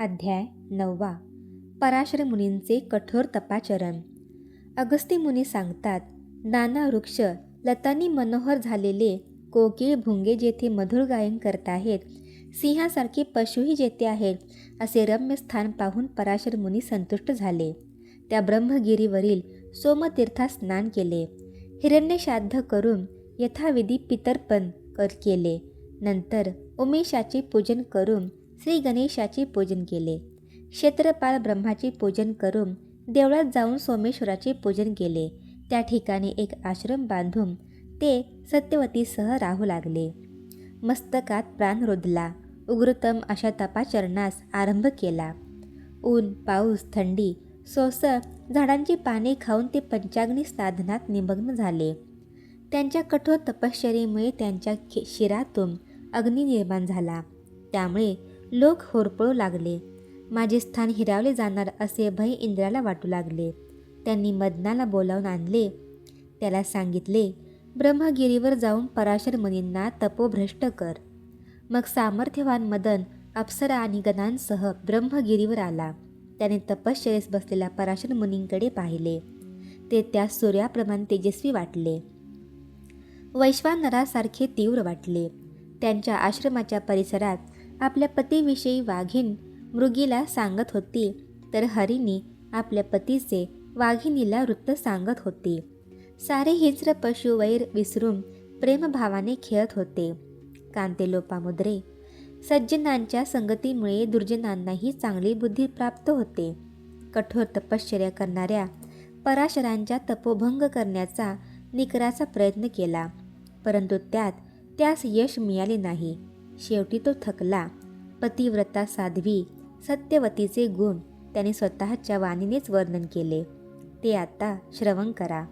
अध्याय नववा. पराशर मुनींचे कठोर तपाचरण. अगस्ती मुनी सांगतात नाना वृक्ष लतांनी मनोहर झालेले कोकिळ भुंगे जेथे मधुर गायन करत आहेत सिंहासारखे पशुही जेथे आहेत असे रम्य स्थान पाहून पराशर मुनी संतुष्ट झाले. त्या ब्रह्मगिरीवरील सोमतीर्थात स्नान केले. हिरण्य श्राद्ध करून यथाविधी पितर्पण कर केले. नंतर उमेशाचे पूजन करून श्री गणेशाचे पूजन केले. क्षेत्रपाल ब्रह्माचे पूजन करून देवळात जाऊन सोमेश्वराचे पूजन केले. त्या ठिकाणी एक आश्रम बांधून ते सत्यवतीसह राहू लागले. मस्तकात प्राण रुदला. उग्रतम अशा तपाचरणास आरंभ केला. ऊन पाऊस थंडी सोसळ झाडांची पाने खाऊन ते पंचाग्नी साधनात निमग्न झाले. त्यांच्या कठोर तपश्चर्येमुळे त्यांच्या शिरातून अग्नी निर्माण झाला. त्यामुळे लोक होरपळू लागले. माझे स्थान हिरावले जाणार असे भय इंद्राला वाटू लागले. त्यांनी मदनाला बोलावून आणले. त्याला सांगितले ब्रह्मगिरीवर जाऊन पराशर मुनींना तपोभ्रष्ट कर. मग सामर्थ्यवान मदन अप्सरा आणि गणांसह ब्रह्मगिरीवर आला. त्याने तपश्चर्येस बसलेल्या पराशर मुनींकडे पाहिले. ते त्या सूर्याप्रमाणे तेजस्वी वाटले. वैश्वानरासारखे तीव्र वाटले. त्यांच्या आश्रमाच्या परिसरात आपल्या पतीविषयी वाघीण मृगीला सांगत होती. तर हरिणी आपल्या पतीचे वाघिणीला वृत्त सांगत होती. सारे हिंस्र पशुवैर विसरून प्रेमभावाने खेळत होते. कांतेलोपामुद्रे सज्जनांच्या संगतीमुळे दुर्जनांनाही चांगली बुद्धी प्राप्त होते. कठोर तपश्चर्या करणाऱ्या पराशरांच्या तपोभंग करण्याचा निकराचा प्रयत्न केला. परंतु त्यात त्यास यश मिळाले नाही. शेवटी तो थकला. पतिव्रता साध्वी सत्यवतीचे गुण त्याने स्वतःच्या वाणीनेच वर्णन केले. ते आता श्रवण करा.